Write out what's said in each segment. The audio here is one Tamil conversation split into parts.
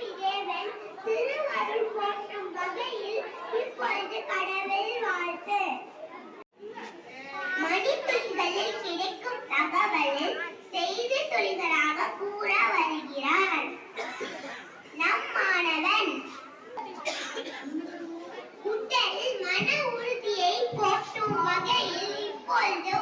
இறைவன் திருவருள் போற்றும் கூற வருகிறார். நம் மாணவன் உடலில் மன உறுதியை போற்றும் வகையில் இப்பொழுது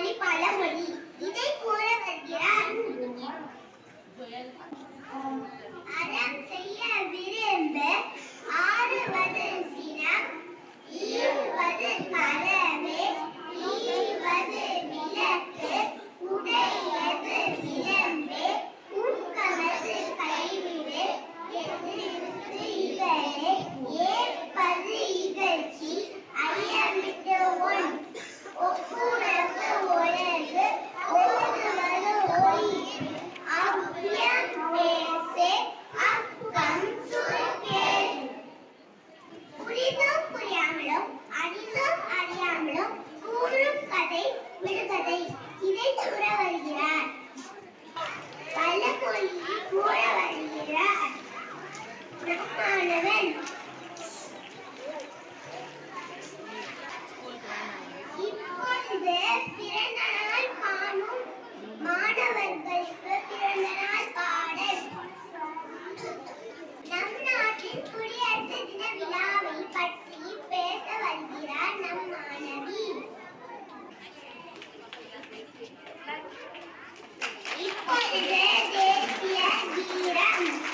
ಕೋಳಿ ಪಾಲ ಮಡಿ ಇದೇ ಕೋಲ Thank you.